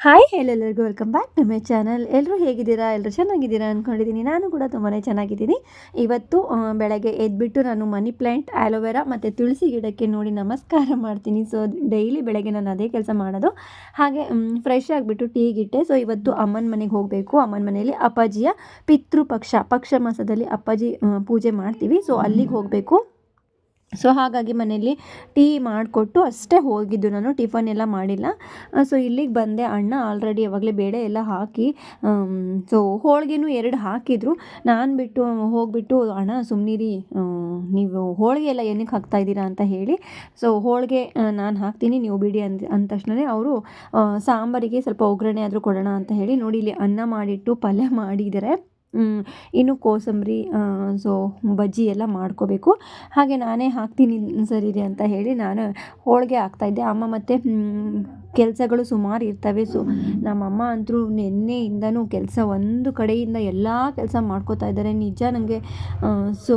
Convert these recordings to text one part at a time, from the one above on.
Hi ಎಲ್ಲರಿಗೂ welcome back to my channel. ಎಲ್ಲರೂ ಹೇಗಿದ್ದೀರಾ? ಎಲ್ಲರೂ ಚೆನ್ನಾಗಿದ್ದೀರಾ ಅಂದ್ಕೊಂಡಿದ್ದೀನಿ ನಾನು ಕೂಡ ತುಂಬಾ ಚೆನ್ನಾಗಿದ್ದೀನಿ. ಇವತ್ತು ಬೆಳಗ್ಗೆ ಎದ್ಬಿಟ್ಟು ನಾನು ಮನಿ ಪ್ಲ್ಯಾಂಟ್ ಆ್ಯಲೋವೆರಾ ಮತ್ತು ತುಳಸಿ ಗಿಡಕ್ಕೆ ನೋಡಿ ನಮಸ್ಕಾರ ಮಾಡ್ತೀನಿ. ಸೊ, ಡೈಲಿ ಬೆಳಗ್ಗೆ ನಾನು ಅದೇ ಕೆಲಸ ಮಾಡೋದು. ಹಾಗೆ ಫ್ರೆಶ್ ಆಗಿಬಿಟ್ಟು ಟೀ ಗಿಟ್ಟೆ. ಸೊ, ಇವತ್ತು ಅಮ್ಮನ ಮನೆಗೆ ಹೋಗಬೇಕು. ಅಮ್ಮನ ಮನೆಯಲ್ಲಿ ಅಪ್ಪಾಜಿಯ ಪಿತೃಪಕ್ಷ ಪಕ್ಷ ಮಾಸದಲ್ಲಿ ಅಪ್ಪಾಜಿ ಪೂಜೆ ಮಾಡ್ತೀವಿ. ಸೊ, ಅಲ್ಲಿಗೆ ಹೋಗಬೇಕು. ಸೊ ಹಾಗಾಗಿ ಮನೆಯಲ್ಲಿ ಟೀ ಮಾಡಿಕೊಟ್ಟು ಅಷ್ಟೇ ಹೋಗಿದ್ದು ನಾನು. ಟಿಫನ್ ಎಲ್ಲ ಮಾಡಿಲ್ಲ. ಸೊ ಇಲ್ಲಿಗೆ ಬಂದೆ. ಅಣ್ಣ ಆಲ್ರೆಡಿ ಯಾವಾಗಲೇ ಬೇಳೆ ಎಲ್ಲ ಹಾಕಿ ಸೊ ಹೋಳಿಗೆನೂ ಎರಡು ಹಾಕಿದರು. ನಾನು ಬಿಟ್ಟು, ಹೋಗಿಬಿಟ್ಟು, ಅಣ್ಣ ಸುಮ್ಮನಿರಿ ನೀವು ಹೋಳಿಗೆ ಎಲ್ಲ ಏನಕ್ಕೆ ಹಾಕ್ತಾಯಿದ್ದೀರಾ ಅಂತ ಹೇಳಿ ಸೊ ಹೋಳಿಗೆ ನಾನು ಹಾಕ್ತೀನಿ, ನೀವು ಬಿಡಿ ಅಂದ ಅಂದ ತಕ್ಷಣವೇ ಅವರು ಸಾಂಬಾರಿಗೆ ಸ್ವಲ್ಪ ಒಗ್ಗರಣೆ ಆದರೂ ಕೊಡೋಣ ಅಂತ ಹೇಳಿ ನೋಡಿ, ಇಲ್ಲಿ ಅನ್ನ ಮಾಡಿಟ್ಟು ಪಲ್ಯ ಮಾಡಿದ್ದಾರೆ. ಇನ್ನು ಕೋಸಂಬರಿ ಸೊ, ಬಜ್ಜಿ ಎಲ್ಲ ಮಾಡ್ಕೋಬೇಕು. ಹಾಗೆ ನಾನೇ ಹಾಕ್ತೀನಿ ಸರಿ ಅಂತ ಹೇಳಿ ನಾನು ಹೋಳಿಗೆ ಹಾಕ್ತಾಯಿದ್ದೆ ಅಮ್ಮ ಮತ್ತು ಕೆಲಸಗಳು ಸುಮಾರು ಇರ್ತವೆ. ಸೊ, ನಮ್ಮಮ್ಮ ಅಂತೂ ನಿನ್ನೆಯಿಂದನೂ ಕೆಲಸ ಒಂದು ಕಡೆಯಿಂದ ಎಲ್ಲ ಕೆಲಸ ಮಾಡ್ಕೋತಾ ಇದ್ದಾರೆ. ನಿಜ ನನಗೆ ಸೊ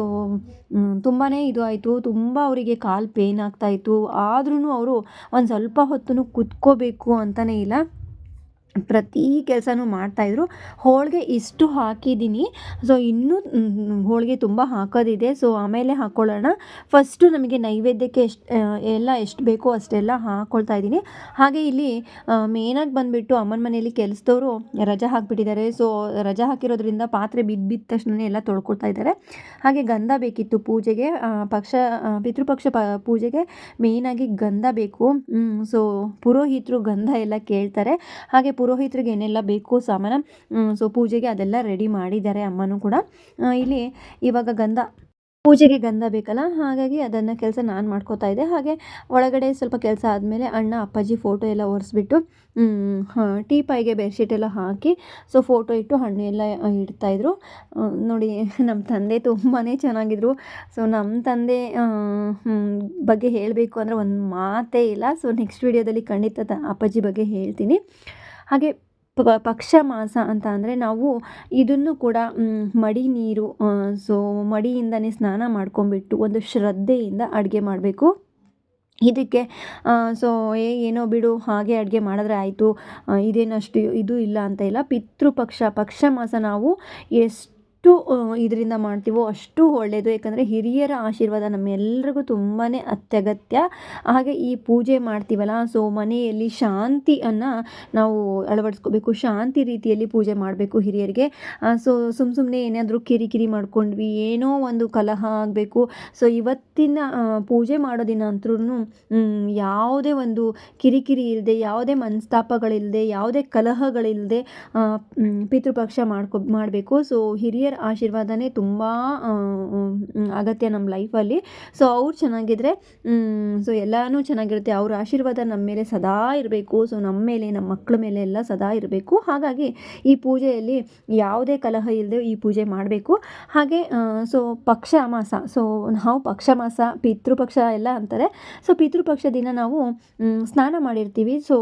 ತುಂಬಾ ಇದು ಆಯಿತು. ತುಂಬ ಅವರಿಗೆ ಕಾಲು ಪೇಯ್ನ್ ಆಗ್ತಾಯಿತ್ತು ಆದ್ರೂ ಅವರು ಒಂದು ಸ್ವಲ್ಪ ಹೊತ್ತು ಕುತ್ಕೋಬೇಕು ಅಂತಲೇ ಇಲ್ಲ. ಪ್ರತಿ ಕೆಲಸನೂ ಮಾಡ್ತಾಯಿದ್ರು. ಹೋಳಿಗೆ ಇಷ್ಟು ಹಾಕಿದ್ದೀನಿ. ಸೊ ಇನ್ನೂ ಹೋಳಿಗೆ ತುಂಬ ಹಾಕೋದಿದೆ. ಸೊ ಆಮೇಲೆ ಹಾಕ್ಕೊಳ್ಳೋಣ ಫಸ್ಟು ನಮಗೆ ನೈವೇದ್ಯಕ್ಕೆ ಎಷ್ಟು ಎಲ್ಲ ಎಷ್ಟು ಬೇಕೋ ಅಷ್ಟೆಲ್ಲ ಹಾಕ್ಕೊಳ್ತಾ ಇದ್ದೀನಿ. ಹಾಗೆ ಇಲ್ಲಿ ಮೇನಾಗಿ ಬಂದುಬಿಟ್ಟು ಅಮ್ಮನ ಮನೆಯಲ್ಲಿ ಕೆಲಸದವರು ರಜೆ ಹಾಕಿಬಿಟ್ಟಿದ್ದಾರೆ. ಸೊ ರಜಾ ಹಾಕಿರೋದ್ರಿಂದ ಪಾತ್ರೆ ಬಿದ್ದು, ಬಿದ್ದ ತಕ್ಷಣವೇ ಎಲ್ಲ ತೊಳ್ಕೊಳ್ತಾ ಇದ್ದಾರೆ. ಹಾಗೆ ಗಂಧ ಬೇಕಿತ್ತು ಪೂಜೆಗೆ. ಪಕ್ಷ ಪಿತೃಪಕ್ಷ ಪ, ಪೂಜೆಗೆ ಮೇಯ್ನಾಗಿ ಗಂಧ ಬೇಕು. ಸೊ ಪುರೋಹಿತರು ಗಂಧ ಎಲ್ಲ ಕೇಳ್ತಾರೆ. ಹಾಗೆ ಪುರೋಹಿತರಿಗೆ ಏನೆಲ್ಲ ಬೇಕು ಸಾಮಾನು ಸೊ ಪೂಜೆಗೆ ಅದೆಲ್ಲ ರೆಡಿ ಮಾಡಿದ್ದಾರೆ ಅಮ್ಮನೂ ಕೂಡ. ಇಲ್ಲಿ ಇವಾಗ ಗಂಧ, ಪೂಜೆಗೆ ಗಂಧ ಬೇಕಲ್ಲ, ಹಾಗಾಗಿ ಅದನ್ನು ಕೆಲಸ ನಾನು ಮಾಡ್ಕೋತಾ ಇದ್ದೆ. ಹಾಗೆ ಒಳಗಡೆ ಸ್ವಲ್ಪ ಕೆಲಸ ಆದಮೇಲೆ ಅಣ್ಣ, ಅಪ್ಪಾಜಿ ಫೋಟೋ ಎಲ್ಲ ಒರೆಸ್ಬಿಟ್ಟು ಟೀ ಪೈಗೆ ಬೆಡ್ಶೀಟ್ ಎಲ್ಲ ಹಾಕಿ, ಸೊ ಫೋಟೋ ಇಟ್ಟು ಹಣ್ಣು ಎಲ್ಲ ಇಡ್ತಾಯಿದ್ರು ನೋಡಿ ನಮ್ಮ ತಂದೆ ತುಂಬಾ ಚೆನ್ನಾಗಿದ್ರು. ಸೊ ನಮ್ಮ ತಂದೆ ಬಗ್ಗೆ ಹೇಳಬೇಕು ಅಂದರೆ ಒಂದು ಮಾತೇ ಇಲ್ಲ. ಸೊ ನೆಕ್ಸ್ಟ್ ವೀಡಿಯೋದಲ್ಲಿ ಖಂಡಿತ ಅಪ್ಪಾಜಿ ಬಗ್ಗೆ ಹೇಳ್ತೀನಿ. ಹಾಗೆ ಪಕ್ಷ ಮಾಸ ಅಂತ ಅಂದರೆ ನಾವು ಇದನ್ನು ಕೂಡ ಮಡಿ ನೀರು ಸೊ, ಮಡಿಯಿಂದನೇ ಸ್ನಾನ ಮಾಡ್ಕೊಂಡ್ಬಿಟ್ಟು ಒಂದು ಶ್ರದ್ಧೆಯಿಂದ ಅಡುಗೆ ಮಾಡಬೇಕು. ಇದಕ್ಕೆ ಸೊ, ಏ, ಏನೋ ಬಿಡು, ಹಾಗೆ ಅಡುಗೆ ಮಾಡಿದ್ರೆ ಆಯಿತು ಇದೇನಷ್ಟು ಇದು ಇಲ್ಲ ಅಂತ ಇಲ್ಲ, ಪಿತೃಪಕ್ಷ ಪಕ್ಷ ಮಾಸ ನಾವು ಎಷ್ಟು ಎಷ್ಟು ಇದರಿಂದ ಮಾಡ್ತೀವೋ ಅಷ್ಟು ಒಳ್ಳೆಯದು ಯಾಕಂದರೆ ಹಿರಿಯರ ಆಶೀರ್ವಾದ ನಮ್ಮೆಲ್ರಿಗೂ ತುಂಬಾ ಅತ್ಯಗತ್ಯ. ಹಾಗೆ ಈ ಪೂಜೆ ಮಾಡ್ತೀವಲ್ಲ, ಸೊ ಮನೆಯಲ್ಲಿ ಶಾಂತಿಯನ್ನು ನಾವು ಅಳವಡಿಸ್ಕೋಬೇಕು. ಶಾಂತಿ ರೀತಿಯಲ್ಲಿ ಪೂಜೆ ಮಾಡಬೇಕು ಹಿರಿಯರಿಗೆ. ಸೊ ಸುಮ್ಮ ಸುಮ್ಮನೆ ಏನಾದರೂ ಕಿರಿಕಿರಿ ಮಾಡ್ಕೊಂಡ್ವಿ, ಏನೋ ಒಂದು ಕಲಹ ಆಗಬೇಕು. ಸೊ ಇವತ್ತಿನ ಪೂಜೆ ಮಾಡೋ ದಿನ ಅಂತೂ ಯಾವುದೇ ಒಂದು ಕಿರಿಕಿರಿ ಇಲ್ಲದೆ ಯಾವುದೇ ಮನಸ್ತಾಪಗಳಿಲ್ಲದೆ ಯಾವುದೇ ಕಲಹಗಳಿಲ್ಲದೆ ಪಿತೃಪಕ್ಷ ಮಾಡ್ಕೊ, ಮಾಡಬೇಕು. ಸೊ ಹಿರಿಯರ ಆಶೀರ್ವಾದನೇ ತುಂಬ ಅಗತ್ಯ ನಮ್ಮ ಲೈಫಲ್ಲಿ ಸೊ ಅವ್ರು ಚೆನ್ನಾಗಿದ್ರೆ ಸೊ ಎಲ್ಲನೂ ಚೆನ್ನಾಗಿರುತ್ತೆ. ಅವ್ರ ಆಶೀರ್ವಾದ ನಮ್ಮ ಮೇಲೆ ಸದಾ ಇರಬೇಕು. ಸೊ ನಮ್ಮ ಮೇಲೆ, ನಮ್ಮ ಮಕ್ಕಳ ಮೇಲೆ ಎಲ್ಲ ಸದಾ ಇರಬೇಕು. ಹಾಗಾಗಿ ಈ ಪೂಜೆಯಲ್ಲಿ ಯಾವುದೇ ಕಲಹ ಇಲ್ಲದೆ ಈ ಪೂಜೆ ಮಾಡಬೇಕು. ಹಾಗೆ ಸೊ ಪಕ್ಷ ಮಾಸ ಸೊ ನಾವು ಪಕ್ಷ ಮಾಸ ಪಿತೃಪಕ್ಷ ಎಲ್ಲ ಅಂತಾರೆ. ಸೊ ಪಿತೃಪಕ್ಷ ದಿನ ನಾವು ಸ್ನಾನ ಮಾಡಿರ್ತೀವಿ. ಸೊ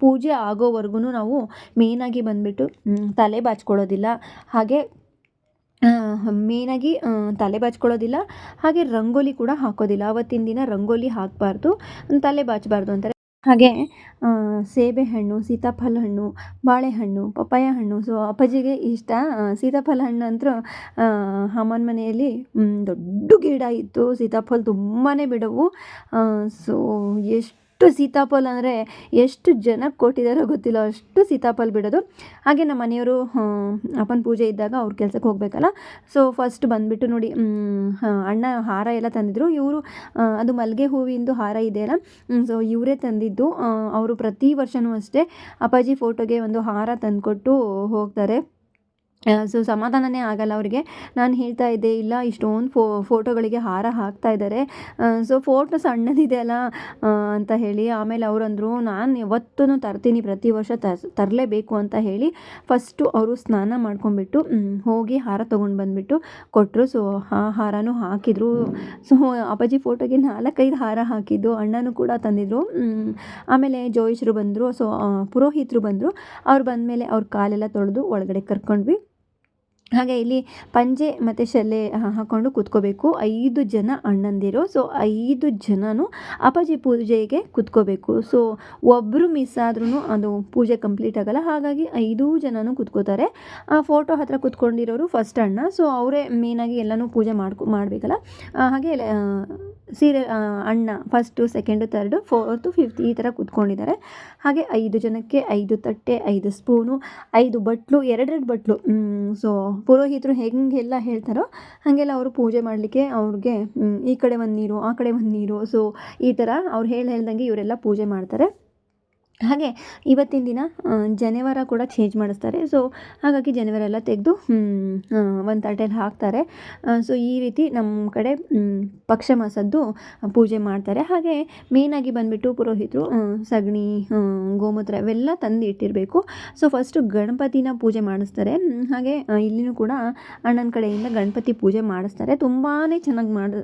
ಪೂಜೆ ಆಗೋವರೆಗೂ ನಾವು ಮೇಯ್ನಾಗಿ ಬಂದುಬಿಟ್ಟು ತಲೆ ಬಾಚ್ಕೊಳ್ಳೋದಿಲ್ಲ. ಹಾಗೆ ಮೇನಾಗಿ ತಲೆ ಬಾಚ್ಕೊಳ್ಳೋದಿಲ್ಲ. ಹಾಗೆ ರಂಗೋಲಿ ಕೂಡ ಹಾಕೋದಿಲ್ಲ. ಆವತ್ತಿನ ದಿನ ರಂಗೋಲಿ ಹಾಕಬಾರ್ದು, ತಲೆ ಬಾಚಬಾರ್ದು ಅಂತಾರೆ. ಹಾಗೆ ಹಣ್ಣು ಸೀತಾಫಲ ಹಣ್ಣು ಬಾಳೆಹಣ್ಣು ಪಪ್ಪಾಯ ಹಣ್ಣು ಸೊ ಅಪ್ಪಾಜಿಗೆ ಇಷ್ಟ ಸೀತಾಫಲ ಹಣ್ಣು ಅಂತೂ ಅಮ್ಮನ ಮನೆಯಲ್ಲಿ ದೊಡ್ಡ ಗಿಡ ಇತ್ತು. ಸೀತಾಫಲ ತುಂಬಾ ಬಿಡವು. ಸೊ ಎಷ್ಟು ಎಷ್ಟು ಸೀತಾಫಲ ಅಂದರೆ ಎಷ್ಟು ಜನಕ್ಕೆ ಕೊಟ್ಟಿದ್ದಾರೋ ಗೊತ್ತಿಲ್ಲ, ಅಷ್ಟು ಸೀತಾಫಲ ಬಿಡೋದು. ಹಾಗೆ ನಮ್ಮ ಮನೆಯವರು ಅಪ್ಪನ ಪೂಜೆ ಇದ್ದಾಗ ಅವ್ರ ಕೆಲಸಕ್ಕೆ ಹೋಗಬೇಕಲ್ಲ. ಸೊ ಫಸ್ಟ್ ಬಂದುಬಿಟ್ಟು ನೋಡಿ ಅಣ್ಣ ಹಾರ ಎಲ್ಲ ತಂದಿದ್ರು. ಇವರು ಅದು ಮಲ್ಲಿಗೆ ಹೂವಿಂದು ಹಾರ ಇದೆಯಲ್ಲ ಸೊ ಇವರೇ ತಂದಿದ್ದು. ಅವರು ಪ್ರತಿ ವರ್ಷವೂ ಅಷ್ಟೇ ಅಪ್ಪಾಜಿ ಫೋಟೋಗೆ ಒಂದು ಹಾರ ತಂದುಕೊಟ್ಟು ಹೋಗ್ತಾರೆ. ಸೊ ಸಮಾಧಾನನೇ ಆಗಲ್ಲ ಅವರಿಗೆ. ನಾನು ಹೇಳ್ತಾ ಇದ್ದೆ, ಇಲ್ಲ, ಇಷ್ಟೊಂದು ಫೋ ಫೋಟೋಗಳಿಗೆ ಹಾರ ಹಾಕ್ತಾ ಇದ್ದಾರೆ ಸೊ ಫೋಟೋ ಸಣ್ಣದಿದೆ ಅಲ್ಲ ಅಂತ ಹೇಳಿ, ಆಮೇಲೆ ಅವರಂದ್ರು, ನಾನು ಯಾವತ್ತೂ ತರ್ತೀನಿ, ಪ್ರತಿ ವರ್ಷ ತರ್, ತರಲೇಬೇಕು ಅಂತ ಹೇಳಿ ಫಸ್ಟು ಅವರು ಸ್ನಾನ ಮಾಡ್ಕೊಂಡ್ಬಿಟ್ಟು ಹೋಗಿ ಹಾರ ತೊಗೊಂಡು ಬಂದುಬಿಟ್ಟು ಕೊಟ್ಟರು ಸೊ ಆ ಹಾರನೂ ಹಾಕಿದರು. ಸೊ ಅಪ್ಪಾಜಿ ಫೋಟೋಗೆ ನಾಲ್ಕೈದು ಹಾರ ಹಾಕಿದ್ದು, ಅಣ್ಣನೂ ಕೂಡ ತಂದಿದ್ದರು ಆಮೇಲೆ ಜೋಯಿಸರು ಬಂದರು. ಸೊ ಪುರೋಹಿತರು ಬಂದರು. ಅವ್ರು ಬಂದಮೇಲೆ ಅವ್ರ ಕಾಲೆಲ್ಲ ತೊಳೆದು ಒಳಗಡೆ ಕರ್ಕೊಂಡ್ವಿ. ಹಾಗೆ ಇಲ್ಲಿ ಪಂಜೆ ಮತ್ತು ಶಲ್ಲೆ ಹಾಕ್ಕೊಂಡು ಕೂತ್ಕೋಬೇಕು. ಐದು ಜನ ಅಣ್ಣಂದಿರು. ಸೊ ಐದು ಜನನು ಅಪ್ಪಾಜಿ ಪೂಜೆಗೆ ಕೂತ್ಕೋಬೇಕು. ಸೊ ಒಬ್ಬರು ಮಿಸ್ ಆದ್ರೂ ಅದು ಪೂಜೆ ಕಂಪ್ಲೀಟ್ ಆಗಲ್ಲ. ಹಾಗಾಗಿ ಐದು ಜನನು ಕೂತ್ಕೋತಾರೆ. ಆ ಫೋಟೋ ಹತ್ರ ಕೂತ್ಕೊಂಡಿರೋರು ಫಸ್ಟ್ ಅಣ್ಣ. ಸೊ ಅವರೇ ಮೇನಾಗಿ ಎಲ್ಲನೂ ಪೂಜೆ ಮಾಡ್ಕೊ, ಮಾಡಬೇಕಲ್ಲ? ಹಾಗೆ ಸೀರೆ ಅಣ್ಣ first second third fourth fifth ಈ ಥರ ಕೂತ್ಕೊಂಡಿದ್ದಾರೆ. ಹಾಗೆ ಐದು ಜನಕ್ಕೆ ಐದು ತಟ್ಟೆ, ಐದು ಸ್ಪೂನು ಐದು ಬಟ್ಲು, ಎರಡೆರಡು ಬಟ್ಲು. ಸೊ ಪುರೋಹಿತರು ಹೆಂಗೆಲ್ಲ ಹೇಳ್ತಾರೋ ಹಾಗೆಲ್ಲ ಅವರು ಪೂಜೆ ಮಾಡಲಿಕ್ಕೆ ಅವ್ರಿಗೆ ಈ ಕಡೆ ಒಂದು ನೀರು, ಆ ಕಡೆ ಒಂದು ನೀರು. ಸೊ ಈ ಥರ ಅವ್ರು ಹೇಳಿ ಹೇಳ್ದಂಗೆ ಇವರೆಲ್ಲ ಪೂಜೆ ಮಾಡ್ತಾರೆ. ಹಾಗೆ ಇವತ್ತಿನ ದಿನ ಜನವರ ಕೂಡ ಚೇಂಜ್ ಮಾಡಿಸ್ತಾರೆ. ಸೊ ಹಾಗಾಗಿ ಜನಿವಾರ ಎಲ್ಲ ತೆಗೆದು ಒಂದು ತಟ್ಟೆಯಲ್ಲಿ ಹಾಕ್ತಾರೆ. ಸೊ ಈ ರೀತಿ ನಮ್ಮ ಕಡೆ ಪಕ್ಷ ಮಾಸದ್ದು ಪೂಜೆ ಮಾಡ್ತಾರೆ. ಹಾಗೆ ಮೇನಾಗಿ ಬಂದುಬಿಟ್ಟು ಪುರೋಹಿತರು ಸಗಣಿ ಗೋಮೂತ್ರ ಇವೆಲ್ಲ ತಂದು ಇಟ್ಟಿರಬೇಕು. ಸೊ ಫಸ್ಟು ಗಣಪತಿನ ಪೂಜೆ ಮಾಡಿಸ್ತಾರೆ. ಹಾಗೆ ಇಲ್ಲಿನೂ ಕೂಡ ಅಣ್ಣನ ಕಡೆಯಿಂದ ಗಣಪತಿ ಪೂಜೆ ಮಾಡಿಸ್ತಾರೆ. ತುಂಬಾ ಚೆನ್ನಾಗಿ ಮಾಡಿ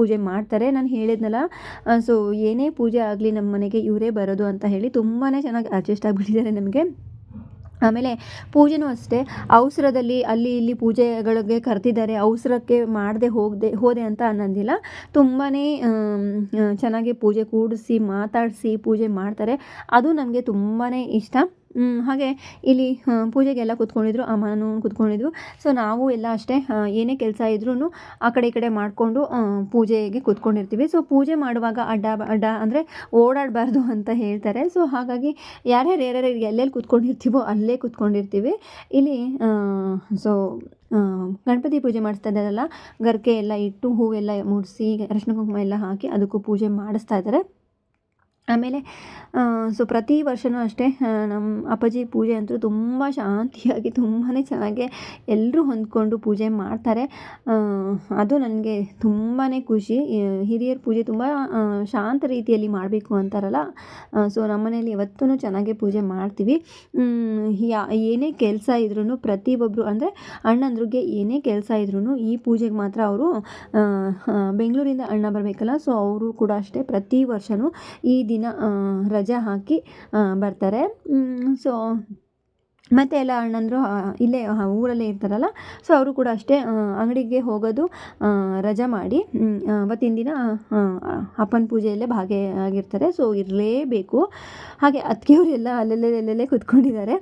ಪೂಜೆ ಮಾಡ್ತಾರೆ. ನಾನು ಹೇಳಿದ್ನಲ್ಲ ಸೊ ಏನೇ ಪೂಜೆ ಆಗಲಿ ನಮ್ಮ ಮನೆಗೆ ಇವರೇ ಬರೋದು ಅಂತ ಹೇಳಿ ತುಂಬಾ ಚೆನ್ನಾಗಿ ಅಡ್ಜಸ್ಟ್ ಆಗಿಬಿಟ್ಟಿದ್ದಾರೆ ನಮಗೆ ಆಮೇಲೆ ಪೂಜೆನೂ ಅಷ್ಟೇ, ಅವಸರದಲ್ಲಿ ಅಲ್ಲಿ ಇಲ್ಲಿ ಪೂಜೆಗಳಿಗೆ ಕರೆದಿದ್ದಾರೆ, ಅವಸರಕ್ಕೆ ಮಾಡದೆ ಹೋಗದೆ, ಹೋದೆ ಅಂತ ಅನ್ನೋದಿಲ್ಲ. ತುಂಬಾ ಚೆನ್ನಾಗಿ ಪೂಜೆ ಕೂಡಿಸಿ ಮಾತಾಡಿಸಿ ಪೂಜೆ ಮಾಡ್ತಾರೆ. ಅದು ನನಗೆ ತುಂಬಾ ಇಷ್ಟ. ಹಾಗೆ ಇಲ್ಲಿ ಪೂಜೆಗೆಲ್ಲ ಕೂತ್ಕೊಂಡಿದ್ರು ಅಮ್ಮನೂ ಕೂತ್ಕೊಂಡಿದ್ರು. ಸೊ ನಾವು ಎಲ್ಲ ಅಷ್ಟೇ ಏನೇ ಕೆಲಸ ಇದ್ರೂ ಆ ಕಡೆ ಈ ಕಡೆ ಮಾಡಿಕೊಂಡು ಪೂಜೆಗೆ ಕೂತ್ಕೊಂಡಿರ್ತೀವಿ. ಸೊ ಪೂಜೆ ಮಾಡುವಾಗ ಅಡ್ಡ ಅಡ್ಡ ಅಂದರೆ ಓಡಾಡಬಾರ್ದು ಅಂತ ಹೇಳ್ತಾರೆ. ಸೊ ಹಾಗಾಗಿ ಯಾರ್ಯಾರು ಯಾರ್ಯಾರು ಎಲ್ಲೆಲ್ಲಿ ಕೂತ್ಕೊಂಡಿರ್ತೀವೋ ಅಲ್ಲೇ ಕೂತ್ಕೊಂಡಿರ್ತೀವಿ. ಇಲ್ಲಿ ಸೊ ಗಣಪತಿ ಪೂಜೆ ಮಾಡಿಸ್ತಾ ಇದ್ದಾರಲ್ಲ ಗರ್ಕೆ ಎಲ್ಲ ಇಟ್ಟು ಹೂವೆಲ್ಲ ಮುಡಿಸಿ ಅರಶಿನ ಕುಂಕುಮ ಎಲ್ಲ ಹಾಕಿ ಅದಕ್ಕೂ ಪೂಜೆ ಮಾಡಿಸ್ತಾ ಇದ್ದಾರೆ. ಆಮೇಲೆ ಸೊ ಪ್ರತಿ ವರ್ಷವೂ ಅಷ್ಟೇ ನಮ್ಮ ಅಪ್ಪಾಜಿ ಪೂಜೆ ಅಂತೂ ತುಂಬ ಶಾಂತಿಯಾಗಿ ತುಂಬಾ ಚೆನ್ನಾಗಿ ಎಲ್ಲರೂ ಹೊಂದ್ಕೊಂಡು ಪೂಜೆ ಮಾಡ್ತಾರೆ. ಅದು ನನಗೆ ತುಂಬಾ ಖುಷಿ. ಹಿರಿಯರ ಪೂಜೆ ತುಂಬ ಶಾಂತ ರೀತಿಯಲ್ಲಿ ಮಾಡಬೇಕು ಅಂತಾರಲ್ಲ ಸೊ ನಮ್ಮನೇಲಿ ಯಾವತ್ತೂ ಚೆನ್ನಾಗಿ ಪೂಜೆ ಮಾಡ್ತೀವಿ. ಯಾ, ಏನೇ ಕೆಲಸ ಇದ್ರೂ ಪ್ರತಿಯೊಬ್ಬರು ಅಂದರೆ ಅಣ್ಣಂದ್ರಿಗೆ ಏನೇ ಕೆಲಸ ಇದ್ರೂ ಈ ಪೂಜೆಗೆ ಮಾತ್ರ ಅವರು ಬೆಂಗಳೂರಿಂದ ಅಣ್ಣ ಬರಬೇಕಲ್ಲ ಸೊ ಅವರು ಕೂಡ ಅಷ್ಟೇ ಪ್ರತಿ ವರ್ಷವೂ ಈ ದಿನ ರಜಾ ಹಾಕಿ ಬರ್ತಾರೆ. ಸೊ, ಮತ್ತು ಎಲ್ಲ ಅಣ್ಣಂದರು ಇಲ್ಲೇ ಊರಲ್ಲೇ ಇರ್ತಾರಲ್ಲ, ಸೊ ಅವರು ಕೂಡ ಅಷ್ಟೇ ಅಂಗಡಿಗೆ ಹೋಗೋದು ರಜಾ ಮಾಡಿ ಅವತ್ತಿನ ದಿನ ಅಪ್ಪನ ಪೂಜೆಯಲ್ಲೇ ಭಾಗಿಯಾಗಿರ್ತಾರೆ, ಸೊ ಇರಲೇಬೇಕು. ಹಾಗೆ ಅತ್ತಿಗೆಯವರೆಲ್ಲ ಅಲ್ಲಲ್ಲೇ ಅಲ್ಲಲ್ಲೇ ಕೂತ್ಕೊಂಡಿದ್ದಾರೆ.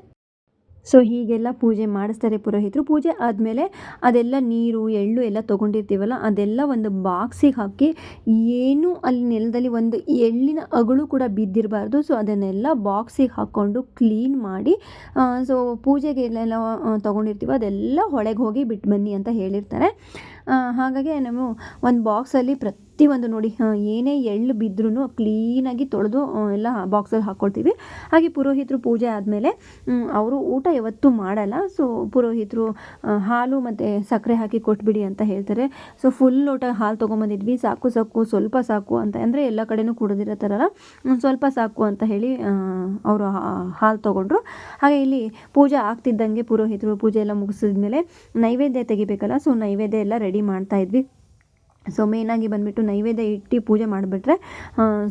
ಸೊ ಹೀಗೆಲ್ಲ ಪೂಜೆ ಮಾಡಿಸ್ತಾರೆ ಪುರೋಹಿತರು. ಪೂಜೆ ಆದಮೇಲೆ ಅದೆಲ್ಲ ನೀರು, ಎಳ್ಳು ಎಲ್ಲ ತೊಗೊಂಡಿರ್ತೀವಲ್ಲ, ಅದೆಲ್ಲ ಒಂದು ಬಾಕ್ಸಿಗೆ ಹಾಕಿ ಏನು ಅಲ್ಲಿ ನೆಲದಲ್ಲಿ ಒಂದು ಎಳ್ಳಿನ ಅಗಳು ಕೂಡ ಬಿದ್ದಿರಬಾರ್ದು. ಸೊ ಅದನ್ನೆಲ್ಲ ಬಾಕ್ಸಿಗೆ ಹಾಕ್ಕೊಂಡು ಕ್ಲೀನ್ ಮಾಡಿ ಸೊ ಪೂಜೆಗೆ ಎಲ್ಲೆಲ್ಲ ತೊಗೊಂಡಿರ್ತೀವೋ, ಅದೆಲ್ಲ ಹೊಳೆಗೆ ಹೋಗಿ ಬಿಟ್ಟು ಬನ್ನಿ ಅಂತ ಹೇಳಿರ್ತಾರೆ. ಹಾಗಾಗಿ ನಾವು ಒಂದು ಬಾಕ್ಸಲ್ಲಿ ಪ್ರತಿಯೊಂದು ನೋಡಿ ಏನೇ ಎಳ್ಳು ಬಿದ್ದರೂ ಕ್ಲೀನಾಗಿ ತೊಳೆದು ಎಲ್ಲ ಬಾಕ್ಸಲ್ಲಿ ಹಾಕ್ಕೊಳ್ತೀವಿ ಹಾಗೆ ಪುರೋಹಿತರು ಪೂಜೆ ಆದಮೇಲೆ ಅವರು ಊಟ ಯಾವತ್ತೂ ಮಾಡಲ್ಲ. ಸೊ ಪುರೋಹಿತರು ಹಾಲು ಮತ್ತು ಸಕ್ಕರೆ ಹಾಕಿ ಕೊಟ್ಬಿಡಿ ಅಂತ ಹೇಳ್ತಾರೆ. ಸೊ ಫುಲ್ ಲೋಟ ಹಾಲು ತೊಗೊಂಬಂದಿದ್ವಿ. ಸಾಕು ಸಾಕು, ಸ್ವಲ್ಪ ಸಾಕು ಅಂತ, ಅಂದರೆ ಎಲ್ಲ ಕಡೆನೂ ಥರಲ್ಲ ಸ್ವಲ್ಪ ಸಾಕು ಅಂತ ಹೇಳಿ ಅವರು ಹಾಲು ತೊಗೊಂಡ್ರು. ಹಾಗೆ ಇಲ್ಲಿ ಪೂಜೆ ಆಗ್ತಿದ್ದಂಗೆ ಪುರೋಹಿತರು ಪೂಜೆ ಎಲ್ಲ ಮುಗಿಸಿದ್ಮೇಲೆ ನೈವೇದ್ಯ ತೆಗಿಬೇಕಲ್ಲ. ಸೊ ನೈವೇದ್ಯ ಎಲ್ಲ ರೆಡಿ ಮಾಡ್ತಾ ಇದ್ವಿ. ಸೊ ಮೇಯ್ನಾಗಿ ಬಂದುಬಿಟ್ಟು ನೈವೇದ್ಯ ಇಟ್ಟು ಪೂಜೆ ಮಾಡಿಬಿಟ್ರೆ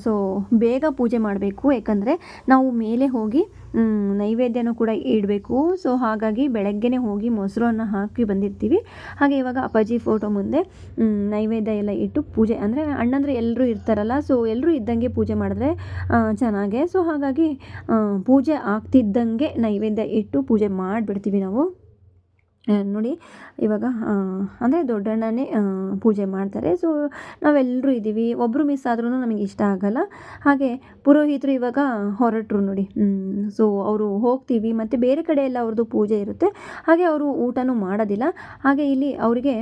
ಸೊ ಬೇಗ ಪೂಜೆ ಮಾಡಬೇಕು. ಯಾಕಂದರೆ ನಾವು ಮೇಲೆ ಹೋಗಿ ನೈವೇದ್ಯನೂ ಕೂಡ ಇಡಬೇಕು. ಸೊ ಹಾಗಾಗಿ ಬೆಳಗ್ಗೆನೇ ಹೋಗಿ ಮೊಸರನ್ನು ಹಾಕಿ ಬಂದಿರ್ತೀವಿ. ಹಾಗೆ ಇವಾಗ ಅಪ್ಪಾಜಿ ಫೋಟೋ ಮುಂದೆ ನೈವೇದ್ಯ ಎಲ್ಲ ಇಟ್ಟು ಪೂಜೆ, ಅಂದರೆ ಅಣ್ಣಂದ್ರೆ ಎಲ್ಲರೂ ಇರ್ತಾರಲ್ಲ ಸೊ ಎಲ್ಲರೂ ಇದ್ದಂಗೆ ಪೂಜೆ ಮಾಡಿದ್ರೆ ಚೆನ್ನಾಗೆ. ಸೊ ಹಾಗಾಗಿ ಪೂಜೆ ಆಗ್ತಿದ್ದಂಗೆ ನೈವೇದ್ಯ ಇಟ್ಟು ಪೂಜೆ ಮಾಡಿಬಿಡ್ತೀವಿ ನಾವು. ನೋಡಿ, ಇವಾಗ ಅಂದರೆ ದೊಡ್ಡಣ್ಣನೇ ಪೂಜೆ ಮಾಡ್ತಾರೆ. ಸೊ ನಾವೆಲ್ಲರೂ ಇದ್ದೀವಿ. ಒಬ್ಬರು ಮಿಸ್ ಆದ್ರೂ ನಮಗೆ ಇಷ್ಟ ಆಗಲ್ಲ. ಹಾಗೆ ಪುರೋಹಿತರು ಇವಾಗ ಹೊರಟರು ನೋಡಿ. ಸೊ ಅವರು ಹೋಗ್ತೀವಿ. ಮತ್ತು ಬೇರೆ ಕಡೆ ಎಲ್ಲ ಅವ್ರದ್ದು ಪೂಜೆ ಇರುತ್ತೆ. ಹಾಗೆ ಅವರು ಊಟನೂ ಮಾಡೋದಿಲ್ಲ. ಹಾಗೆ ಇಲ್ಲಿ ಅವರಿಗೆ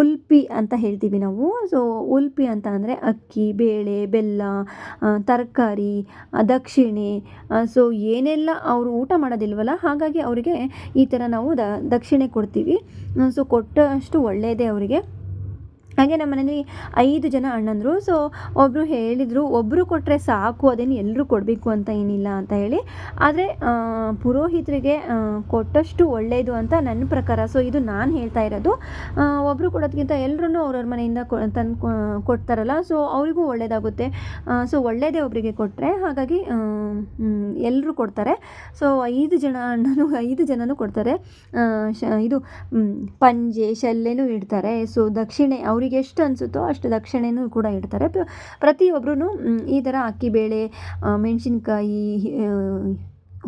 ಉಲ್ಪಿ ಅಂತ ಹೇಳ್ತೀವಿ ನಾವು. ಸೊ ಉಲ್ಪಿ ಅಂತ ಅಂದರೆ ಅಕ್ಕಿ, ಬೇಳೆ, ಬೆಲ್ಲ ತರಕಾರಿ ದಕ್ಷಿಣೆ ಸೊ ಏನೆಲ್ಲ ಅವರು ಊಟ ಮಾಡೋದಿಲ್ವಲ್ಲ, ಹಾಗಾಗಿ ಅವರಿಗೆ ಈ ಥರ ನಾವು ದಕ್ಷಿಣೆ ಕೊಡ್ತೀವಿ. ಸೊ ಕೊಟ್ಟಷ್ಟು ಒಳ್ಳೆಯದೇ ಅವರಿಗೆ. ಹಾಗೆ ನಮ್ಮ ಮನೇಲಿ ಐದು ಜನ ಅಣ್ಣಂದರು. ಸೊ ಒಬ್ಬರು ಹೇಳಿದರು ಒಬ್ಬರು ಕೊಟ್ಟರೆ ಸಾಕು, ಅದೇನು ಎಲ್ಲರೂ ಕೊಡಬೇಕು ಅಂತ ಏನಿಲ್ಲ ಅಂತ ಹೇಳಿ. ಆದರೆ ಪುರೋಹಿತರಿಗೆ ಕೊಟ್ಟಷ್ಟು ಒಳ್ಳೆಯದು ಅಂತ ನನ್ನ ಪ್ರಕಾರ. ಸೊ ಇದು ನಾನು ಹೇಳ್ತಾ ಇರೋದು. ಒಬ್ಬರು ಕೊಡೋದಕ್ಕಿಂತ ಎಲ್ಲರೂ ಅವ್ರವ್ರ ಮನೆಯಿಂದ ಕೊ, ತಂದು ಕೊಡ್ತಾರಲ್ಲ. ಸೊ ಅವರಿಗೂ ಒಳ್ಳೆಯದಾಗುತ್ತೆ ಸೊ ಒಳ್ಳೆಯದೇ ಒಬ್ಬರಿಗೆ ಕೊಟ್ಟರೆ ಹಾಗಾಗಿ ಎಲ್ಲರೂ ಕೊಡ್ತಾರೆ. ಸೊ ಐದು ಜನ ಅಣ್ಣನು, ಐದು ಜನನೂ ಕೊಡ್ತಾರೆ. ಇದು ಪಂಜೆ, ಶಲ್ಲೆನೂ ಇಡ್ತಾರೆ. ಸೊ ದಕ್ಷಿಣೆ, ಅವರಿಗೆ ಎಷ್ಟು ಅನಿಸುತ್ತೋ ಅಷ್ಟು ದಕ್ಷಿಣೆಯೂ ಕೂಡ ಇಡ್ತಾರೆ. ಪ್ರ- ಪ್ರತಿಯೊಬ್ಬರೂ ಈ ಥರ ಅಕ್ಕಿಬೇಳೆ ಮೆಣಸಿನ್ಕಾಯಿ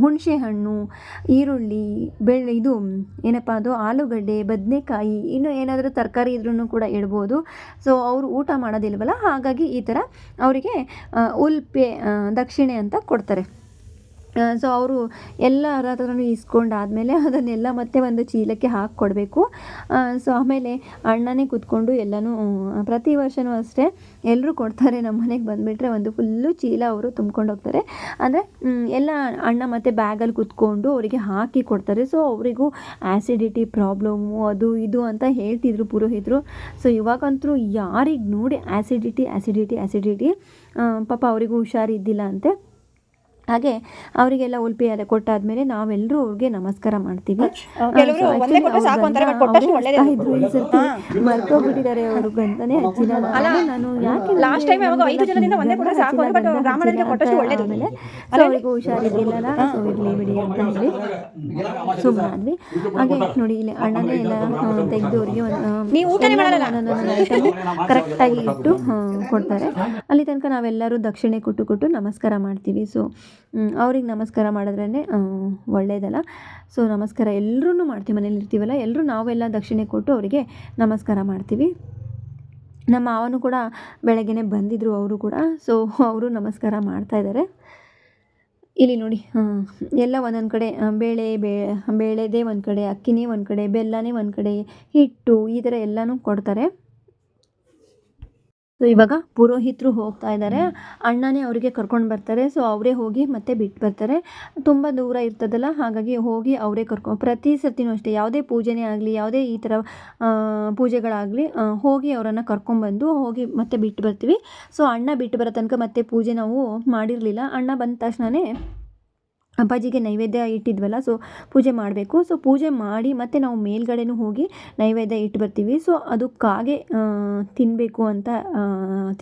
ಹುಣಸೆ ಹಣ್ಣು, ಈರುಳ್ಳಿ, ಬೆಳ್ಳಿ, ಇದು ಏನಪ್ಪ ಅದು, ಆಲೂಗಡ್ಡೆ, ಬದನೆಕಾಯಿ, ಇನ್ನು ಏನಾದರೂ ತರಕಾರಿ ಇದ್ರೂ ಕೂಡ ಇಡ್ಬೋದು. ಸೊ, ಅವರು ಊಟ ಮಾಡೋದಿಲ್ವಲ್ಲ, ಹಾಗಾಗಿ ಈ ಥರ ಅವರಿಗೆ ಉಲ್ಪೆ ದಕ್ಷಿಣೆ ಅಂತ ಕೊಡ್ತಾರೆ. ಸೊ ಅವರು ಎಲ್ಲ ಹತ್ರನೂ ಇಸ್ಕೊಂಡಾದಮೇಲೆ ಅದನ್ನೆಲ್ಲ ಮತ್ತೆ ಒಂದು ಚೀಲಕ್ಕೆ ಹಾಕಿ ಕೊಡಬೇಕು ಸೊ ಆಮೇಲೆ ಅಣ್ಣನೇ ಕೂತ್ಕೊಂಡು ಎಲ್ಲನೂ ಪ್ರತಿ ವರ್ಷವೂ ಅಷ್ಟೇ ಎಲ್ಲರೂ ಕೊಡ್ತಾರೆ, ನಮ್ಮ ಮನೆಗೆ ಬಂದುಬಿಟ್ರೆ ಒಂದು ಫುಲ್ಲು ಚೀಲ ಅವರು ತುಂಬ್ಕೊಂಡು ಹೋಗ್ತಾರೆ. ಅಂದರೆ ಎಲ್ಲ ಅಣ್ಣ ಮತ್ತು ಬ್ಯಾಗಲ್ಲಿ ಕೂತ್ಕೊಂಡು ಅವರಿಗೆ ಹಾಕಿ ಕೊಡ್ತಾರೆ. ಸೊ ಅವರಿಗೂ ಆ್ಯಸಿಡಿಟಿ ಪ್ರಾಬ್ಲಮ್ಮು ಅದು ಇದು ಅಂತ ಹೇಳ್ತಿದ್ರು ಪುರೋಹಿತರು. ಸೊ ಇವಾಗಂತೂ ಯಾರಿಗೆ ನೋಡಿ ಆ್ಯಸಿಡಿಟಿ ಆ್ಯಸಿಡಿಟಿ ಆ್ಯಸಿಡಿಟಿ ಪಾಪ ಅವರಿಗೂ ಹುಷಾರಿದ್ದಿಲ್ಲ ಅಂತೆ. ಹಾಗೆ ಅವರಿಗೆಲ್ಲ ಉಲ್ಪಿ ಎಲ್ಲ ಕೊಟ್ಟಾದ್ಮೇಲೆ ನಾವೆಲ್ಲರೂ ಅವ್ರಿಗೆ ನಮಸ್ಕಾರ ಮಾಡ್ತೀವಿ. ಮರ್ತೋಗ್ಬಿಟ್ಟಿದ್ದಾರೆ ಅವರು ಅಂತಾನೆ ನಾನು ಯಾಕೆ ಲಾಸ್ಟ್ ಟೈಮ್ ಅವರಿಗೂ ಹುಷಾರಿದ್ದಿಲ್ಲ ಸೊ ಇರ್ಲಿ ಬಿಡಿ ಅಂತ ಹೇಳಿ ಸುಮ್ಮನಾದ್ವಿ ಹಾಗೆ ನೋಡಿ ಇಲ್ಲಿ ಅಣ್ಣನೇ ಎಲ್ಲ ತೆಗೆದು ಅವರಿಗೆ ಕರೆಕ್ಟ್ ಆಗಿ ಮಾಡಲ್ಲ? ಕರೆಕ್ಟಾಗಿ ಇಟ್ಟು ಕೊಡ್ತಾರೆ. ಅಲ್ಲಿ ತನಕ ನಾವೆಲ್ಲರೂ ದಕ್ಷಿಣೆ ಕೊಟ್ಟು ಕೊಟ್ಟು ನಮಸ್ಕಾರ ಮಾಡ್ತೀವಿ. ಸೊ ಅವ್ರಿಗೆ ನಮಸ್ಕಾರ ಮಾಡಿದ್ರೇ ಒಳ್ಳೆಯದಲ್ಲ ಸೊ ನಮಸ್ಕಾರ ಎಲ್ಲರೂ ಮಾಡ್ತೀವಿ, ಮನೇಲಿ ಇರ್ತೀವಲ್ಲ ಎಲ್ಲರೂ ನಾವೆಲ್ಲ ದಕ್ಷಿಣೆ ಕೊಟ್ಟು ಅವರಿಗೆ ನಮಸ್ಕಾರ ಮಾಡ್ತೀವಿ. ನಮ್ಮ ಮಾವನು ಕೂಡ ಬೆಳಗ್ಗೆನೆ ಬಂದಿದ್ದರು ಅವರು ಕೂಡ. ಸೊ ಅವರು ನಮಸ್ಕಾರ ಮಾಡ್ತಾಯಿದ್ದಾರೆ ಇಲ್ಲಿ ನೋಡಿ ಎಲ್ಲ ಒಂದೊಂದು ಕಡೆ ಬೇಳೆ, ಬೇ, ಬೇಳೆದೇ ಒಂದು ಕಡೆ, ಅಕ್ಕಿನೇ ಒಂದು ಕಡೆ, ಬೆಲ್ಲನೇ ಒಂದು ಕಡೆ, ಹಿಟ್ಟು ಈ ಥರ ಎಲ್ಲನೂ ಕೊಡ್ತಾರೆ. ಸೊ ಇವಾಗ ಪುರೋಹಿತರು ಹೋಗ್ತಾ ಇದ್ದಾರೆ ಅಣ್ಣನೇ ಅವರಿಗೆ ಕರ್ಕೊಂಡು ಬರ್ತಾರೆ. ಸೊ ಅವರೇ ಹೋಗಿ ಮತ್ತೆ ಬಿಟ್ಟು ಬರ್ತಾರೆ. ತುಂಬ ದೂರ ಇರ್ತದಲ್ಲ, ಹಾಗಾಗಿ ಹೋಗಿ ಅವರೇ ಕರ್ಕೊ, ಪ್ರತಿ ಸರ್ತಿನೂ ಅಷ್ಟೇ, ಯಾವುದೇ ಪೂಜೆನೇ ಆಗಲಿ, ಯಾವುದೇ ಈ ಥರ ಪೂಜೆಗಳಾಗಲಿ ಹೋಗಿ ಅವರನ್ನು ಕರ್ಕೊಂಡ್ಬಂದು ಹೋಗಿ ಮತ್ತೆ ಬಿಟ್ಟು ಬರ್ತೀವಿ. ಸೊ ಅಣ್ಣ ಬಿಟ್ಟು ಬರೋ ತನಕ ಮತ್ತೆ ಪೂಜೆ ನಾವು ಮಾಡಿರಲಿಲ್ಲ. ಅಣ್ಣ ಬಂದ ತಕ್ಷಣವೇ ಅಪ್ಪಾಜಿಗೆ ನೈವೇದ್ಯ ಇಟ್ಟಿದ್ವಲ್ಲ ಸೊ ಪೂಜೆ ಮಾಡಬೇಕು. ಸೊ ಪೂಜೆ ಮಾಡಿ ಮತ್ತೆ ನಾವು ಮೇಲ್ಗಡೆನೂ ಹೋಗಿ ನೈವೇದ್ಯ ಇಟ್ಟು ಬರ್ತೀವಿ. ಸೊ ಅದು ಕಾಗೆ ತಿನ್ನಬೇಕು ಅಂತ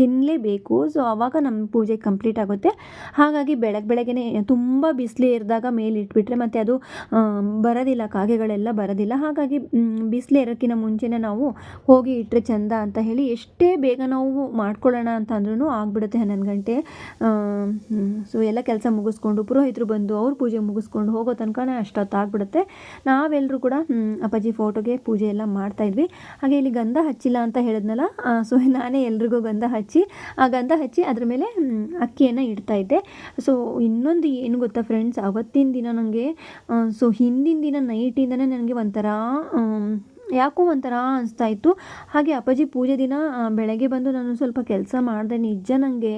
ತಿನ್ನಲೇಬೇಕು ಸೊ ಆವಾಗ ನಮ್ಮ ಪೂಜೆ ಕಂಪ್ಲೀಟ್ ಆಗುತ್ತೆ. ಹಾಗಾಗಿ ಬೆಳಗ್ಗೆ ಬೆಳಗ್ಗೆನೆ ತುಂಬ ಬಿಸಿಲು ಇರಿದಾಗ ಮೇಲೆ ಇಟ್ಬಿಟ್ರೆ ಮತ್ತು ಅದು ಬರೋದಿಲ್ಲ, ಕಾಗೆಗಳೆಲ್ಲ ಬರೋದಿಲ್ಲ. ಹಾಗಾಗಿ ಬಿಸಿಲು ಇರೋಕ್ಕಿಂತ ಮುಂಚೆನೇ ನಾವು ಹೋಗಿ ಇಟ್ಟರೆ ಚಂದ ಅಂತ ಹೇಳಿ ಎಷ್ಟೇ ಬೇಗ ನಾವು ಮಾಡ್ಕೊಳ್ಳೋಣ ಅಂತ ಅಂದ್ರೂ ಆಗಿಬಿಡುತ್ತೆ ಹನ್ನೊಂದು ಗಂಟೆ. ಸೊ ಎಲ್ಲ ಕೆಲಸ ಮುಗಿಸ್ಕೊಂಡು ಪುರೋಹಿತರು ಬಂದು ಅವ್ರ ಪೂಜೆ ಮುಗಿಸ್ಕೊಂಡು ಹೋಗೋ ತನಕನೇ ಅಷ್ಟೊತ್ತಾಗ್ಬಿಡುತ್ತೆ ನಾವೆಲ್ಲರೂ ಕೂಡ ಅಪ್ಪಾಜಿ ಫೋಟೋಗೆ ಪೂಜೆ ಎಲ್ಲ ಮಾಡ್ತಾಯಿದ್ವಿ ಹಾಗೆ ಇಲ್ಲಿ ಗಂಧ ಹಚ್ಚಿಲ್ಲ ಅಂತ ಹೇಳಿದ್ನಲ್ಲ ಸೊ ನಾನೇ ಎಲ್ರಿಗೂ ಗಂಧ ಹಚ್ಚಿ, ಆ ಗಂಧ ಹಚ್ಚಿ ಅದ್ರ ಮೇಲೆ ಅಕ್ಕಿಯನ್ನು ಇಡ್ತಾ ಇದ್ದೆ. ಸೊ ಇನ್ನೊಂದು ಏನು ಗೊತ್ತಾ ಫ್ರೆಂಡ್ಸ್ ಅವತ್ತಿನ ದಿನ ನನಗೆ ಸೊ ಹಿಂದಿನ ದಿನ ನೈಟಿಂದನೇ ನನಗೆ ಒಂಥರ ಯಾಕೋ ಒಂಥರ ಅನಿಸ್ತಾ ಇತ್ತು. ಹಾಗೆ ಅಪ್ಪಾಜಿ ಪೂಜೆ ದಿನ ಬೆಳಗ್ಗೆ ಬಂದು ನಾನು ಸ್ವಲ್ಪ ಕೆಲಸ ಮಾಡಿದೆ. ನಿಜ ನನಗೆ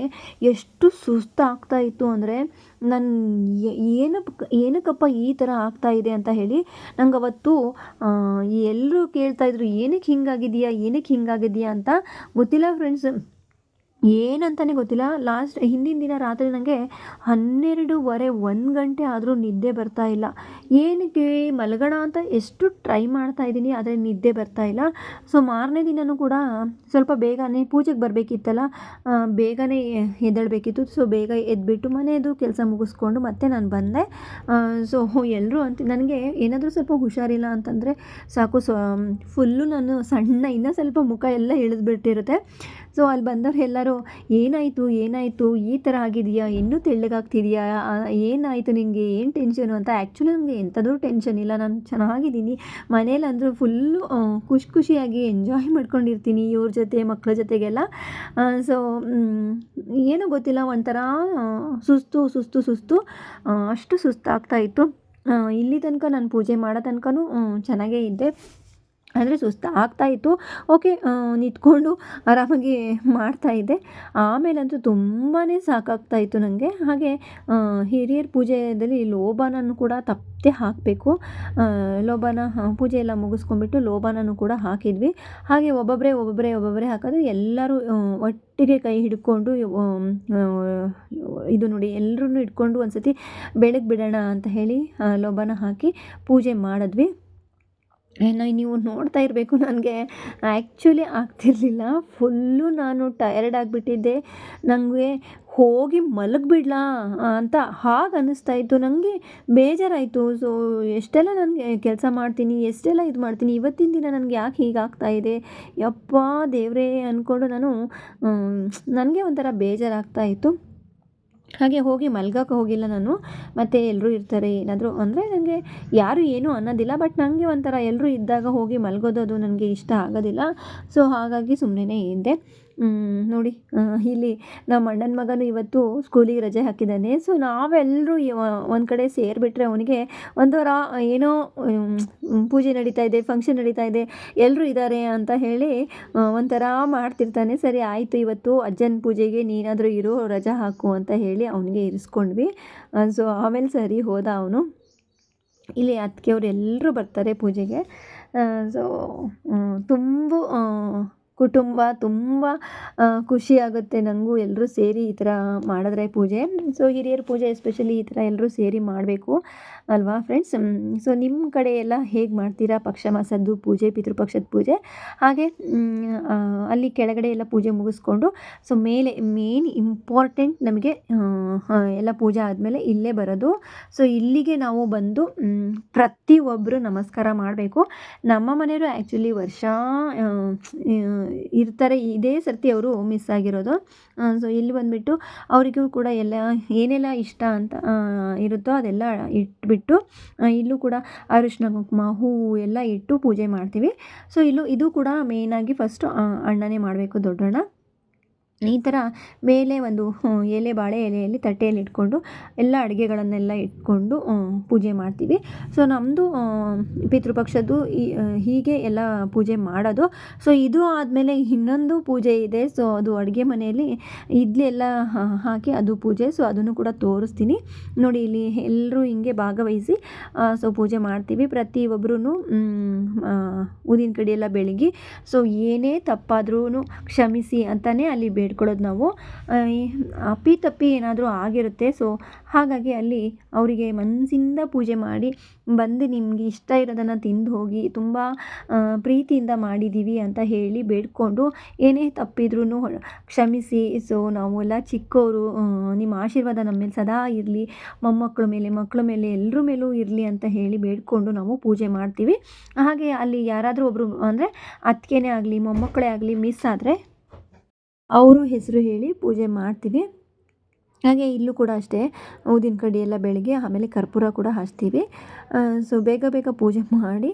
ಎಷ್ಟು ಸುಸ್ತಾಗ್ತಾ ಇತ್ತು ಅಂದರೆ ನಾನು ಏನಪ್ಪ ಏನಕ್ಕಪ್ಪ ಈ ಥರ ಇದೆ ಅಂತ ಹೇಳಿ ನಂಗೆ ಅವತ್ತು ಎಲ್ಲರೂ ಕೇಳ್ತಾಯಿದ್ರು ಏನಕ್ಕೆ ಹಿಂಗಾಗಿದೆಯಾ ಏನಕ್ಕೆ ಹಿಂಗಾಗಿದೆಯಾ ಅಂತ ಗೊತ್ತಿಲ್ಲ ಫ್ರೆಂಡ್ಸ್ ಏನಂತಲೇ ಗೊತ್ತಿಲ್ಲ. ಲಾಸ್ಟ್ ಹಿಂದಿನ ದಿನ ರಾತ್ರಿ ನನಗೆ ಹನ್ನೆರಡೂವರೆ, ಒಂದು ಗಂಟೆ ಆದರೂ ನಿದ್ದೆ ಬರ್ತಾ ಇಲ್ಲ. ಏನಕ್ಕೆ ಮಲಗೋಣ ಅಂತ ಎಷ್ಟು ಟ್ರೈ ಮಾಡ್ತಾ ಇದ್ದೀನಿ, ಆದರೆ ನಿದ್ದೆ ಬರ್ತಾ ಇಲ್ಲ. ಸೊ, ಮಾರನೇ ದಿನವೂ ಕೂಡ ಸ್ವಲ್ಪ ಬೇಗನೆ ಪೂಜೆಗೆ ಬರಬೇಕಿತ್ತಲ್ಲ ಬೇಗನೆ ಎದ್ದೇಳಬೇಕಿತ್ತು. ಸೊ, ಬೇಗ ಎದ್ಬಿಟ್ಟು ಮನೆಯದು ಕೆಲಸ ಮುಗಿಸ್ಕೊಂಡು ಮತ್ತೆ ನಾನು ಬಂದೆ. ಸೊ ಎಲ್ಲರೂ ಅಂತ ನನಗೆ ಏನಾದರೂ ಸ್ವಲ್ಪ ಹುಷಾರಿಲ್ಲ ಅಂತಂದರೆ ಸಾಕು. ಸೊ, ಫುಲ್ಲು ನಾನು ಸಣ್ಣ, ಇನ್ನೂ ಸ್ವಲ್ಪ ಮುಖ ಎಲ್ಲ ಇಳಿದ್ಬಿಟ್ಟಿರುತ್ತೆ. ಸೊ ಅಲ್ಲಿ ಬಂದವ್ರು ಎಲ್ಲರೂ, ಏನಾಯಿತು ಏನಾಯಿತು? ಈ ಥರ ಆಗಿದೆಯಾ? ಇನ್ನೂ ತೆಳ್ಳಗಾಗ್ತಿದೆಯಾ? ಏನಾಯಿತು ನಿನಗೆ ಏನು ಟೆನ್ಷನು ಅಂತ ಆ್ಯಕ್ಚುಲಿ ನನಗೆ ಎಂಥದೂ ಟೆನ್ಷನ್ ಇಲ್ಲ. ನಾನು ಚೆನ್ನಾಗಿದ್ದೀನಿ. ಮನೇಲಿ ಅಂದರೂ ಫುಲ್ಲು ಖುಷಿ ಖುಷಿಯಾಗಿ ಎಂಜಾಯ್ ಮಾಡ್ಕೊಂಡಿರ್ತೀನಿ ಇವ್ರ ಜೊತೆ ಮಕ್ಕಳ ಜೊತೆಗೆಲ್ಲ. ಸೊ ಏನೂ ಗೊತ್ತಿಲ್ಲ. ಒಂಥರ ಸುಸ್ತು ಸುಸ್ತು ಸುಸ್ತು. ಅಷ್ಟು ಸುಸ್ತಾಗ್ತಾಯಿತ್ತು ಇಲ್ಲಿ ತನಕ ನಾನು ಪೂಜೆ ಮಾಡೋ ತನಕನೂ ಚೆನ್ನಾಗೇ ಇದ್ದೆ. ಅಂದರೆ ಸುಸ್ತು ಆಗ್ತಾಯಿತ್ತು ಓಕೆ ನಿಂತ್ಕೊಂಡು ಆರಾಮಾಗಿ ಮಾಡ್ತಾಯಿದ್ದೆ ಆಮೇಲಂತೂ ತುಂಬಾ ಸಾಕಾಗ್ತಾಯಿತ್ತು ನನಗೆ ಹಾಗೆ ಹಿರಿಯರ ಪೂಜೆಯಲ್ಲಿ ಲೋಬಾನನ್ನು ಕೂಡ ತಪ್ಪದೆ ಹಾಕಬೇಕು. ಲೋಬಾನ ಪೂಜೆ ಎಲ್ಲ ಮುಗಿಸ್ಕೊಂಡ್ಬಿಟ್ಟು ಲೋಬಾನನ್ನು ಕೂಡ ಹಾಕಿದ್ವಿ. ಹಾಗೆ ಒಬ್ಬೊಬ್ಬರೇ ಒಬ್ಬೊಬ್ಬರೇ ಒಬ್ಬೊಬ್ಬರೇ ಹಾಕೋದು ಎಲ್ಲರೂ ಒಟ್ಟಿಗೆ ಕೈ ಹಿಡ್ಕೊಂಡು ಇದು ನೋಡಿ ಎಲ್ಲರೂ ಇಟ್ಕೊಂಡು ಒಂದು ಸತಿ ಬೆಳಗ್ಗೆ ಬಿಡೋಣ ಅಂತ ಹೇಳಿ ಲೋಬಾನ ಹಾಕಿ ಪೂಜೆ ಮಾಡಿದ್ವಿ. ನೀವು ನೋಡ್ತಾ ಇರಬೇಕು, ನನಗೆ ಆ್ಯಕ್ಚುಲಿ ಆಗ್ತಿರಲಿಲ್ಲ. ಫುಲ್ಲು ನಾನು ಟಯರ್ಡ್ ಆಗಿಬಿಟ್ಟಿದ್ದೆ. ನನಗೆ ಹೋಗಿ ಮಲಗಿಬಿಡ್ಲಾ ಅಂತ ಹಾಗೆ ಅನ್ನಿಸ್ತಾ ಇತ್ತು. ನನಗೆ ಬೇಜಾರಾಯಿತು. ಸೊ ಎಷ್ಟೆಲ್ಲ ನನಗೆ ಕೆಲಸ ಮಾಡ್ತೀನಿ, ಎಷ್ಟೆಲ್ಲ ಇದು ಮಾಡ್ತೀನಿ, ಇವತ್ತಿನ ದಿನ ನನಗೆ ಯಾಕೆ ಹೀಗಾಗ್ತಾ ಇದೆ? ಯಪ್ಪ ದೇವರೇ ಅಂದ್ಕೊಂಡು ನಾನು ನನಗೆ ಒಂಥರ ಬೇಜಾರಾಗ್ತಾ ಇತ್ತು. ಹಾಗೆ ಹೋಗಿ ಮಲ್ಗೋಕೆ ಹೋಗಿಲ್ಲ ನಾನು. ಮತ್ತು ಎಲ್ಲರೂ ಇರ್ತಾರೆ. ಏನಾದರೂ ಅಂದರೆ ನನಗೆ ಯಾರು ಏನೂ ಅನ್ನೋದಿಲ್ಲ. ಬಟ್ ನನಗೆ ಒಂಥರ ಎಲ್ಲರೂ ಇದ್ದಾಗ ಹೋಗಿ ಮಲ್ಗೋದು ಅದು ನನಗೆ ಇಷ್ಟ ಆಗೋದಿಲ್ಲ. ಸೊ ಹಾಗಾಗಿ ಸುಮ್ಮನೆ ಇದ್ದೆ. ನೋಡಿ. ಇಲ್ಲಿ ನಮ್ಮ ಅಣ್ಣನ ಮಗನು ಇವತ್ತು ಸ್ಕೂಲಿಗೆ ರಜೆ ಹಾಕಿದ್ದಾನೆ. ಸೊ ನಾವೆಲ್ಲರೂ ಒಂದು ಕಡೆ ಸೇರಿಬಿಟ್ರೆ ಅವನಿಗೆ ಒಂಥರ ಏನೋ ಪೂಜೆ ನಡೀತಾ ಇದೆ ಫಂಕ್ಷನ್ ನಡೀತಾ ಇದೆ ಎಲ್ಲರೂ ಇದ್ದಾರೆ ಅಂತ ಹೇಳಿ ಒಂಥರ ಮಾಡ್ತಿರ್ತಾನೆ. ಸರಿ, ಆಯಿತು, ಇವತ್ತು ಅಜ್ಜನ ಪೂಜೆಗೆ ನೀನಾದರೂ ಇರು, ರಜೆ ಹಾಕು ಅಂತ ಹೇಳಿ ಅವನಿಗೆ ಇರಿಸ್ಕೊಂಡ್ವಿ. ಸೊ ಆಮೇಲೆ ಸರಿ ಹೋದ ಅವನು. ಇಲ್ಲಿ ಅತ್ತಿಗೆಯವ್ರು ಎಲ್ಲರೂ ಬರ್ತಾರೆ ಪೂಜೆಗೆ. ಸೊ ತುಂಬ ಕುಟುಂಬ ತುಂಬ ಖುಷಿಯಾಗುತ್ತೆ. ನನಗೂ ಎಲ್ಲರೂ ಸೇರಿ ಈ ಥರ ಮಾಡಿದ್ರೆ ಪೂಜೆ. ಸೊ ಹಿರಿಯರ ಪೂಜೆ ಎಸ್ಪೆಷಲಿ ಈ ಥರ ಎಲ್ಲರೂ ಸೇರಿ ಮಾಡಬೇಕು. ಅಲ್ವಾ ಫ್ರೆಂಡ್ಸ್ ಸೊ ನಿಮ್ಮ ಕಡೆ ಎಲ್ಲ ಹೇಗೆ ಮಾಡ್ತೀರಾ ಪಕ್ಷ ಮಾಸದ್ದು ಪೂಜೆ ಪಿತೃಪಕ್ಷದ ಪೂಜೆ? ಹಾಗೆ ಅಲ್ಲಿ ಕೆಳಗಡೆ ಎಲ್ಲ ಪೂಜೆ ಮುಗಿಸ್ಕೊಂಡು ಸೊ ಮೇಲೆ ಮೇನ್ ಇಂಪಾರ್ಟೆಂಟ್ ನಮಗೆ ಎಲ್ಲ ಪೂಜೆ ಆದಮೇಲೆ ಇಲ್ಲೇ ಬರೋದು. ಸೊ ಇಲ್ಲಿಗೆ ನಾವು ಬಂದು ಪ್ರತಿಯೊಬ್ಬರು ನಮಸ್ಕಾರ ಮಾಡಬೇಕು. ನಮ್ಮ ಮನೆಯವರು ಆ್ಯಕ್ಚುಲಿ ವರ್ಷ ಇರ್ತಾರೆ. ಇದೇ ಸರ್ತಿ ಅವರು ಮಿಸ್ ಆಗಿರೋದು. ಸೊ ಇಲ್ಲಿ ಬಂದುಬಿಟ್ಟು, ಅವರಿಗೂ ಕೂಡ ಎಲ್ಲ ಏನೆಲ್ಲ ಇಷ್ಟ ಅಂತ ಇರುತ್ತೋ ಅದೆಲ್ಲ ಇಟ್ಬಿಟ್ಟು ಇಲ್ಲೂ ಕೂಡ ಅರಿಶಿನ, ಕುಂಕುಮ, ಹೂವು ಎಲ್ಲ ಇಟ್ಟು ಪೂಜೆ ಮಾಡ್ತೀವಿ. ಸೊ ಇಲ್ಲೂ, ಇದು ಕೂಡ ಮೇಯ್ನಾಗಿ ಫಸ್ಟು ಅಣ್ಣನೇ ಮಾಡಬೇಕು ದೊಡ್ಡಣ್ಣ. ಈ ಥರ ಮೇಲೆ ಒಂದು ಎಲೆ ಬಾಳೆ ಎಲೆಯಲ್ಲಿ ತಟ್ಟೆಯಲ್ಲಿ ಇಟ್ಕೊಂಡು ಎಲ್ಲ ಅಡುಗೆಗಳನ್ನೆಲ್ಲ ಇಟ್ಕೊಂಡು ಪೂಜೆ ಮಾಡ್ತೀವಿ. ಸೊ ನಮ್ಮದು ಪಿತೃಪಕ್ಷದ್ದು ಹೀಗೆ ಎಲ್ಲ ಪೂಜೆ ಮಾಡೋದು. ಸೊ, ಇದು ಆದಮೇಲೆ ಇನ್ನೊಂದು ಪೂಜೆ ಇದೆ. ಸೊ, ಅದು ಅಡುಗೆ ಮನೆಯಲ್ಲಿ ಇಡ್ಲಿ ಎಲ್ಲ ಹಾಕಿ ಅದು ಪೂಜೆ. ಸೊ, ಅದನ್ನು ಕೂಡ ತೋರಿಸ್ತೀನಿ. ನೋಡಿ, ಇಲ್ಲಿ ಎಲ್ಲರೂ ಹಿಂಗೆ ಭಾಗವಹಿಸಿ ಸೊ, ಪೂಜೆ ಮಾಡ್ತೀವಿ. ಪ್ರತಿಯೊಬ್ಬರೂ ಊದಿನ ಕಡಿ ಎಲ್ಲ ಬೆಳಗಿ, ಸೊ, ಏನೇ ತಪ್ಪಾದ್ರೂ ಕ್ಷಮಿಸಿ ಅಂತಲೇ ಅಲ್ಲಿ ಬೇಡ್ಕೊಳ್ಳೋದು ನಾವು. ಅಪ್ಪಿ ತಪ್ಪಿ ಏನಾದರೂ ಆಗಿರುತ್ತೆ. ಸೊ, ಹಾಗಾಗಿ ಅಲ್ಲಿ ಅವರಿಗೆ ಮನಸ್ಸಿಂದ ಪೂಜೆ ಮಾಡಿ, ಬಂದು ನಿಮಗೆ ಇಷ್ಟ ಇರೋದನ್ನು ತಿಂದು ಹೋಗಿ, ತುಂಬ ಪ್ರೀತಿಯಿಂದ ಮಾಡಿದ್ದೀವಿ ಅಂತ ಹೇಳಿ ಬೇಡ್ಕೊಂಡು, ಏನೇ ತಪ್ಪಿದ್ರೂ ಕ್ಷಮಿಸಿ. ಸೊ, ನಾವೆಲ್ಲ ಚಿಕ್ಕವರು ನಿಮ್ಮ ಆಶೀರ್ವಾದ ನಮ್ಮ ಮೇಲೆ ಸದಾ ಇರಲಿ. ಮೊಮ್ಮಕ್ಕಳ ಮೇಲೆ, ಮಕ್ಕಳ ಮೇಲೆ ಎಲ್ಲರ ಮೇಲೂ ಇರಲಿ ಅಂತ ಹೇಳಿ ಬೇಡ್ಕೊಂಡು ನಾವು ಪೂಜೆ ಮಾಡ್ತೀವಿ. ಹಾಗೆ ಅಲ್ಲಿ ಯಾರಾದರೂ ಒಬ್ಬರು ಅಂದರೆ ಅತ್ತಿಗೆನೇ ಆಗಲಿ, ಮೊಮ್ಮಕ್ಕಳೇ ಆಗಲಿ, ಮಿಸ್ ಆದರೆ ಅವರು ಹೆಸರು ಹೇಳಿ ಪೂಜೆ ಮಾಡ್ತೀವಿ. ಹಾಗೆ ಇಲ್ಲೂ ಕೂಡ ಅಷ್ಟೇ, ಊದಿನ ಕಡ್ಡಿ ಎಲ್ಲ ಬೆಳಗ್ಗೆ, ಆಮೇಲೆ ಕರ್ಪೂರ ಕೂಡ ಹಚ್ತೀವಿ. ಸೊ ಬೇಗ ಬೇಗ ಪೂಜೆ ಮಾಡಿ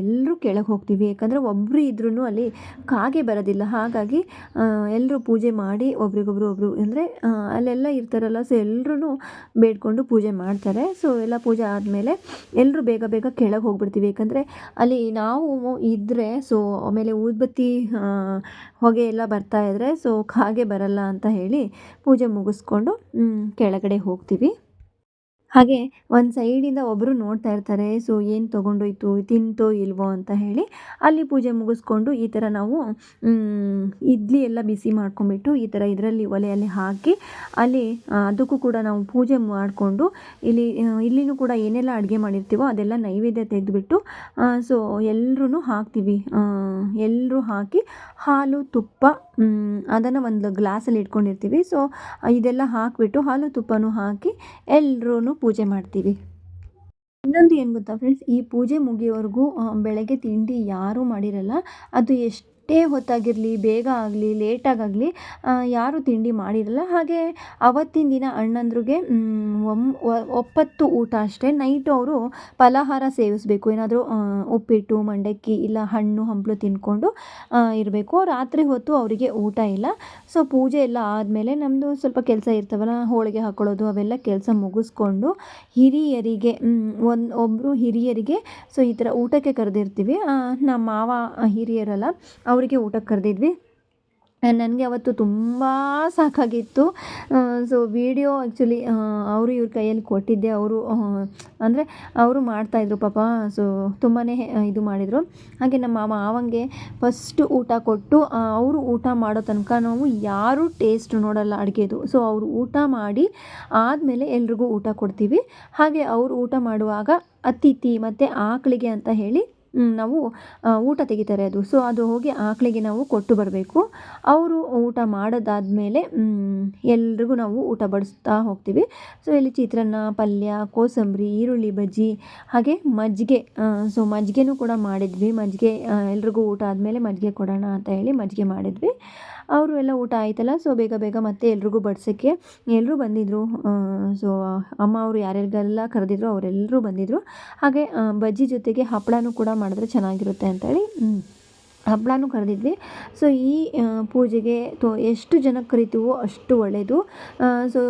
ಎಲ್ಲರೂ ಕೆಳಗೆ ಹೋಗ್ತೀವಿ. ಯಾಕಂದರೆ ಒಬ್ಬರು ಇದ್ರೂ ಅಲ್ಲಿ ಕಾಗೆ ಬರೋದಿಲ್ಲ. ಹಾಗಾಗಿ ಎಲ್ಲರೂ ಪೂಜೆ ಮಾಡಿ ಒಬ್ರಿಗೊಬ್ರು ಒಬ್ಬರು ಅಂದರೆ ಅಲ್ಲೆಲ್ಲ ಇರ್ತಾರಲ್ಲ ಸೊ ಎಲ್ಲರೂ ಬೇಡ್ಕೊಂಡು ಪೂಜೆ ಮಾಡ್ತಾರೆ. ಸೊ ಎಲ್ಲ ಪೂಜೆ ಆದಮೇಲೆ ಎಲ್ಲರೂ ಬೇಗ ಬೇಗ ಕೆಳಗೆ ಹೋಗ್ಬಿಡ್ತೀವಿ. ಯಾಕಂದರೆ ಅಲ್ಲಿ ನಾವು ಇದ್ದರೆ ಸೊ ಆಮೇಲೆ ಊದ್ಬತ್ತಿ ಹೊಗೆ ಎಲ್ಲ ಬರ್ತಾ ಇದ್ದರೆ ಸೊ ಕಾಗೆ ಬರಲ್ಲ ಅಂತ ಹೇಳಿ ಪೂಜೆ ಮುಗಿಸ್ಕೊಂಡು ಕೆಳಗಡೆ ಹೋಗ್ತೀವಿ. ಹಾಗೆ ಒಂದು ಸೈಡಿಂದ ಒಬ್ಬರು ನೋಡ್ತಾ ಇರ್ತಾರೆ, ಸೊ, ಏನು ತೊಗೊಂಡೋಯ್ತು? ತಿಂತೋ ಇಲ್ವೋ? ಅಂತ ಹೇಳಿ ಅಲ್ಲಿ ಪೂಜೆ ಮುಗಿಸ್ಕೊಂಡು ಈ ಥರ ನಾವು ಇಡ್ಲಿ ಎಲ್ಲ ಬಿಸಿ ಮಾಡ್ಕೊಂಬಿಟ್ಟು ಈ ಥರ ಇದರಲ್ಲಿ ಒಲೆಯಲ್ಲಿ ಹಾಕಿ ಅಲ್ಲಿ ಅದಕ್ಕೂ ಕೂಡ ನಾವು ಪೂಜೆ ಮಾಡಿಕೊಂಡು ಇಲ್ಲಿ ಇಲ್ಲಿನೂ ಕೂಡ ಏನೆಲ್ಲ ಅಡುಗೆ ಮಾಡಿರ್ತೀವೋ ಅದೆಲ್ಲ ನೈವೇದ್ಯ ತೆಗೆದುಬಿಟ್ಟು ಸೊ ಎಲ್ಲರೂ ಹಾಕ್ತೀವಿ. ಎಲ್ಲರೂ ಹಾಕಿ ಹಾಲು, ತುಪ್ಪ ಅದನ್ನು ಒಂದು ಗ್ಲಾಸಲ್ಲಿ ಇಟ್ಕೊಂಡಿರ್ತೀವಿ. ಸೊ ಇದೆಲ್ಲ ಹಾಕಿಬಿಟ್ಟು ಹಾಲು ತುಪ್ಪನೂ ಹಾಕಿ ಎಲ್ಲರೂ ಪೂಜೆ ಮಾಡ್ತೀವಿ. ಇನ್ನೊಂದು ಏನು ಗೊತ್ತಾ ಫ್ರೆಂಡ್ಸ್ ಈ ಪೂಜೆ ಮುಗಿಯೋವರೆಗೂ ಬೆಳಗ್ಗೆ ತಿಂಡಿ ಯಾರೂ ಮಾಡಿರಲ್ಲ. ಅದು ಎಷ್ಟು ಎಷ್ಟೇ ಹೊತ್ತಾಗಿರಲಿ, ಬೇಗ ಆಗಲಿ ಲೇಟಾಗಾಗಲಿ ಯಾರೂ ತಿಂಡಿ ಮಾಡಿರಲ್ಲ. ಹಾಗೆ ಅವತ್ತಿನ ದಿನ ಅಣ್ಣಂದ್ರಿಗೆ ಒಮ್ ಒಪ್ಪತ್ತು ಊಟ ಅಷ್ಟೇ. ನೈಟು ಅವರು ಫಲಾಹಾರ ಸೇವಿಸಬೇಕು. ಏನಾದರೂ ಉಪ್ಪಿಟ್ಟು, ಮಂಡಕ್ಕಿ, ಇಲ್ಲ ಹಣ್ಣು, ಹಂಪಲು ತಿನ್ಕೊಂಡು ಇರಬೇಕು. ರಾತ್ರಿ ಹೊತ್ತು ಅವರಿಗೆ ಊಟ ಇಲ್ಲ. ಸೊ ಪೂಜೆ ಎಲ್ಲ ಆದಮೇಲೆ ನಮ್ಮದು ಸ್ವಲ್ಪ ಕೆಲಸ ಇರ್ತವಲ್ಲ, ಹೋಳಿಗೆ ಹಾಕೊಳ್ಳೋದು, ಅವೆಲ್ಲ ಕೆಲಸ ಮುಗಿಸ್ಕೊಂಡು ಹಿರಿಯರಿಗೆ ಒಂದು ಒಬ್ಬರು ಹಿರಿಯರಿಗೆ ಸೊ ಈ ಥರ ಊಟಕ್ಕೆ ಕರೆದಿರ್ತೀವಿ. ನಮ್ಮ ಮಾವ ಹಿರಿಯರಲ್ಲ ಅವರಿಗೆ ಊಟಕ್ಕೆ ಕರೆದಿದ್ವಿ. ನನಗೆ ಅವತ್ತು ತುಂಬ ಸಾಕಾಗಿತ್ತು. ಸೊ ವೀಡಿಯೋ ಆ್ಯಕ್ಚುಲಿ ಅವರು ಇವ್ರ ಕೈಯಲ್ಲಿ ಕೊಟ್ಟಿದ್ದೆ. ಅವರು ಅಂದರೆ ಅವರು ಮಾಡ್ತಾಯಿದ್ರು ಪಾಪ. ಸೊ ತುಂಬಾ ಇದು ಮಾಡಿದರು. ಹಾಗೆ ನಮ್ಮ ಮಾವಂಗೆ ಫಸ್ಟು ಊಟ ಕೊಟ್ಟು ಅವರು ಊಟ ಮಾಡೋ ತನಕ ನಾವು ಯಾರೂ ಟೇಸ್ಟ್ ನೋಡಲ್ಲ ಅಡುಗೆದು. ಸೊ ಅವರು ಊಟ ಮಾಡಿ ಆದಮೇಲೆ ಎಲ್ರಿಗೂ ಊಟ ಕೊಡ್ತೀವಿ. ಹಾಗೆ ಅವರು ಊಟ ಮಾಡುವಾಗ ಅತಿಥಿ ಮತ್ತು ಆಕಳಿಗೆ ಅಂತ ಹೇಳಿ ನಾವು ಊಟ ತೆಗಿತಾರೆ ಅದು. ಸೊ ಅದು ಹೋಗಿ ಆಕಳಿಗೆ ನಾವು ಕೊಟ್ಟು ಬರಬೇಕು. ಅವರು ಊಟ ಮಾಡೋದಾದಮೇಲೆ ಎಲ್ರಿಗೂ ನಾವು ಊಟ ಬಡಿಸ್ತಾ ಹೋಗ್ತೀವಿ. ಸೊ ಇಲ್ಲಿ ಚಿತ್ರಾನ್ನ, ಪಲ್ಯ, ಕೋಸಂಬರಿ, ಈರುಳ್ಳಿ, ಬಜ್ಜಿ, ಹಾಗೆ ಮಜ್ಜಿಗೆ ಸೊ ಮಜ್ಜಿಗೆನೂ ಕೂಡ ಮಾಡಿದ್ವಿ. ಮಜ್ಜಿಗೆ ಎಲ್ರಿಗೂ ಊಟ ಆದಮೇಲೆ ಮಜ್ಜಿಗೆ ಕೊಡೋಣ ಅಂತ ಹೇಳಿ ಮಜ್ಜಿಗೆ ಮಾಡಿದ್ವಿ. ಅವರು ಎಲ್ಲ ಊಟ ಆಯ್ತಲ್ಲ ಸೊ ಬೇಗ ಬೇಗ ಮತ್ತೆ ಎಲ್ರಿಗೂ ಬಡಿಸೋಕ್ಕೆ ಎಲ್ಲರೂ ಬಂದಿದ್ದರು ಸೊ ಅಮ್ಮ ಅವರು ಯಾರ್ಯಾರಿಗೆಲ್ಲ ಕರೆದಿದ್ರು ಅವರೆಲ್ಲರೂ ಬಂದಿದ್ದರು ಹಾಗೆ ಬಜ್ಜಿ ಜೊತೆಗೆ ಹಪ್ಪಳನೂ ಕೂಡ ಮಾಡಿದ್ರೆ ಚೆನ್ನಾಗಿರುತ್ತೆ ಅಂತೇಳಿ ಹಪ್ಪಳನೂ ಕರೆದಿದ್ವಿ. ಸೊ ಈ ಪೂಜೆಗೆ ತೊ, ಎಷ್ಟು ಜನಕ್ಕೆ ಕರಿತೀವೋ ಅಷ್ಟು ಒಳ್ಳೆಯದು ಸೊ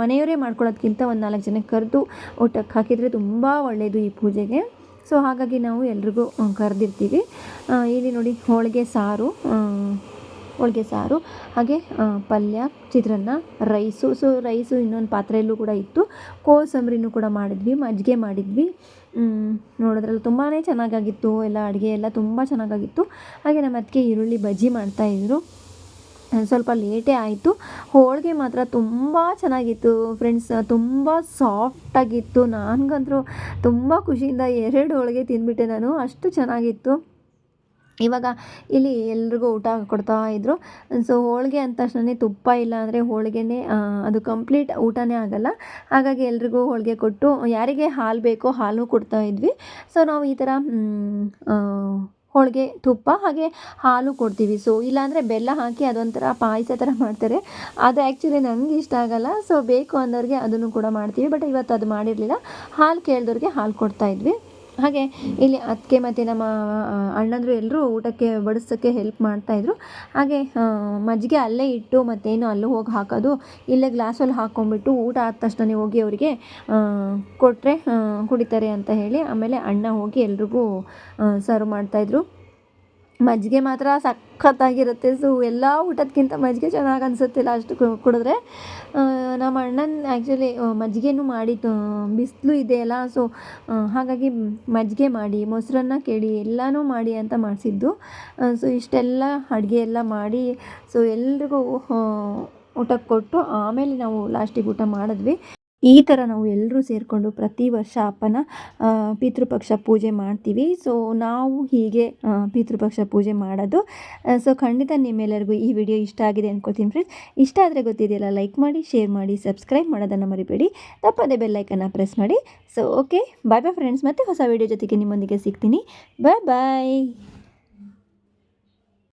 ಮನೆಯವರೇ ಮಾಡ್ಕೊಳ್ಳೋದ್ಕಿಂತ ಒಂದು ನಾಲ್ಕು ಜನಕ್ಕೆ ಕರೆದು ಊಟಕ್ಕೆ ಹಾಕಿದರೆ ತುಂಬ ಒಳ್ಳೆಯದು ಈ ಪೂಜೆಗೆ. ಸೊ ಹಾಗಾಗಿ ನಾವು ಎಲ್ರಿಗೂ ಕರೆದಿರ್ತೀವಿ. ಇಲ್ಲಿ ನೋಡಿ, ಹೋಳಿಗೆ ಸಾರು ಹೋಳಿಗೆ ಸಾರು, ಹಾಗೆ ಪಲ್ಯ, ಚಿತ್ರಾನ್ನ, ರೈಸು. ಸೊ ರೈಸು ಇನ್ನೊಂದು ಪಾತ್ರೆಯಲ್ಲೂ ಕೂಡ ಇತ್ತು. ಕೋಸಂಬರಿನೂ ಕೂಡ ಮಾಡಿದ್ವಿ, ಮಜ್ಜಿಗೆ ಮಾಡಿದ್ವಿ. ನೋಡೋದ್ರಲ್ಲಿ ತುಂಬಾ ಚೆನ್ನಾಗಾಗಿತ್ತು. ಎಲ್ಲ ಅಡುಗೆ ಎಲ್ಲ ತುಂಬ ಚೆನ್ನಾಗಾಗಿತ್ತು. ಹಾಗೆ ನಮ್ಮ ಅತ್ತಿಗೆ ಈರುಳ್ಳಿ ಬಜ್ಜಿ ಮಾಡ್ತಾಯಿದ್ರು ಸ್ವಲ್ಪ ಲೇಟೇ ಆಯಿತು. ಹೋಳಿಗೆ ಮಾತ್ರ ತುಂಬ ಚೆನ್ನಾಗಿತ್ತು. ಫ್ರೆಂಡ್ಸ್ ತುಂಬ ಸಾಫ್ಟಾಗಿತ್ತು ನನಗಂತೂ ತುಂಬ ಖುಷಿಯಿಂದ ಎರಡು ಹೋಳಿಗೆ ತಿಂದ್ಬಿಟ್ಟೆ ನಾನು. ಅಷ್ಟು ಚೆನ್ನಾಗಿತ್ತು. ಇವಾಗ ಇಲ್ಲಿ ಎಲ್ರಿಗೂ ಊಟ ಕೊಡ್ತಾ ಇದ್ದರು ಸೊ ಹೋಳಿಗೆ ಅಂದ ತಕ್ಷಣನೇ ತುಪ್ಪ ಇಲ್ಲ ಅಂದರೆ ಹೋಳಿಗೆನೇ ಅದು ಕಂಪ್ಲೀಟ್ ಊಟನೇ ಆಗೋಲ್ಲ. ಹಾಗಾಗಿ ಎಲ್ರಿಗೂ ಹೋಳಿಗೆ ಕೊಟ್ಟು, ಯಾರಿಗೆ ಹಾಲು ಬೇಕೋ ಹಾಲು ಕೊಡ್ತಾ ಇದ್ವಿ. ಸೊ ನಾವು ಈ ಥರ ಹೋಳಿಗೆ ತುಪ್ಪ ಹಾಗೆ ಹಾಲು ಕೊಡ್ತೀವಿ. ಸೊ ಇಲ್ಲಾಂದರೆ ಬೆಲ್ಲ ಹಾಕಿ ಅದೊಂಥರ ಪಾಯಸ ಥರ ಮಾಡ್ತಾರೆ. ಅದು ಆ್ಯಕ್ಚುಲಿ ನನಗೆ ಇಷ್ಟ ಆಗಲ್ಲ. ಸೊ ಬೇಕು ಅಂದವ್ರಿಗೆ ಅದನ್ನು ಕೂಡ ಮಾಡ್ತೀವಿ. ಬಟ್ ಇವತ್ತು ಅದು ಮಾಡಿರಲಿಲ್ಲ. ಹಾಲು ಕೇಳಿದವ್ರಿಗೆ ಹಾಲು ಕೊಡ್ತಾಯಿದ್ವಿ ಹಾಗೆ ಇಲ್ಲಿ ಅತ್ತಿಗೆ ಮತ್ತು ನಮ್ಮ ಅಣ್ಣಂದಿರು ಎಲ್ಲರೂ ಊಟಕ್ಕೆ ಬಡಿಸೋಕ್ಕೆ ಹೆಲ್ಪ್ ಮಾಡ್ತಾಯಿದ್ರು ಹಾಗೆ ಮಜ್ಜಿಗೆ ಅಲ್ಲೇ ಇಟ್ಟು ಮತ್ತೇನು ಅಲ್ಲೂ ಹೋಗಿ ಹಾಕೋದು, ಇಲ್ಲೇ ಗ್ಲಾಸಲ್ಲಿ ಹಾಕ್ಕೊಂಡ್ಬಿಟ್ಟು ಊಟ ಆದ ತಕ್ಷಣ ಹೋಗಿ ಅವರಿಗೆ ಕೊಟ್ಟರೆ ಕುಡಿತಾರೆ ಅಂತ ಹೇಳಿ ಆಮೇಲೆ ಅಣ್ಣ ಹೋಗಿ ಎಲ್ರಿಗೂ ಸರ್ವ್ ಮಾಡ್ತಾಯಿದ್ರು ಮಜ್ಜಿಗೆ ಮಾತ್ರ ಸಖತ್ತಾಗಿರುತ್ತೆ. ಸೊ ಎಲ್ಲ ಊಟಕ್ಕಿಂತ ಮಜ್ಜಿಗೆ ಚೆನ್ನಾಗಿ ಅನಿಸುತ್ತೆ ಲಾಸ್ಟ್ ಕುಡಿದ್ರೆ. ನಮ್ಮ ಅಣ್ಣನ ಆ್ಯಕ್ಚುಲಿ ಮಜ್ಜಿಗೆನೂ ಮಾಡಿ ಬಿಸಿಲು ಇದೆಯಲ್ಲ ಸೊ ಹಾಗಾಗಿ ಮಜ್ಜಿಗೆ ಮಾಡಿ, ಮೊಸರನ್ನ ಕೇಳಿ ಎಲ್ಲನೂ ಮಾಡಿ ಅಂತ ಮಾಡಿಸಿದ್ದು. ಸೊ ಇಷ್ಟೆಲ್ಲ ಅಡುಗೆ ಎಲ್ಲ ಮಾಡಿ ಸೊ ಎಲ್ರಿಗೂ ಊಟಕ್ಕೆ ಕೊಟ್ಟು ಆಮೇಲೆ ನಾವು ಲಾಸ್ಟಿಗೆ ಊಟ ಮಾಡಿದ್ವಿ. ಈ ಥರ ನಾವು ಎಲ್ಲರೂ ಸೇರಿಕೊಂಡು ಪ್ರತಿ ವರ್ಷ ಅಪ್ಪನ ಪಿತೃಪಕ್ಷ ಪೂಜೆ ಮಾಡ್ತೀವಿ. ಸೊ ನಾವು ಹೀಗೆ ಪಿತೃಪಕ್ಷ ಪೂಜೆ ಮಾಡೋದು. ಸೊ ಖಂಡಿತ ನಿಮ್ಮೆಲ್ಲರಿಗೂ ಈ ವಿಡಿಯೋ ಇಷ್ಟ ಆಗಿದೆ ಅಂದ್ಕೊಳ್ತೀನಿ ಫ್ರೆಂಡ್ಸ್ ಇಷ್ಟ ಆದರೆ ಗೊತ್ತಿದೆಯಲ್ಲ ಲೈಕ್ ಮಾಡಿ ಶೇರ್ ಮಾಡಿ ಸಬ್ಸ್ಕ್ರೈಬ್ ಮಾಡೋದನ್ನು ಮರಿಬೇಡಿ. ತಪ್ಪದೆ ಬೆಲ್ಲೈಕನ್ನು ಪ್ರೆಸ್ ಮಾಡಿ. So okay bye bye friends ಮತ್ತೆ ಹೊಸ ವಿಡಿಯೋ ಜೊತೆಗೆ ನಿಮ್ಮೊಂದಿಗೆ ಸಿಗ್ತೀನಿ. ಬಾಯ್ ಬಾಯ್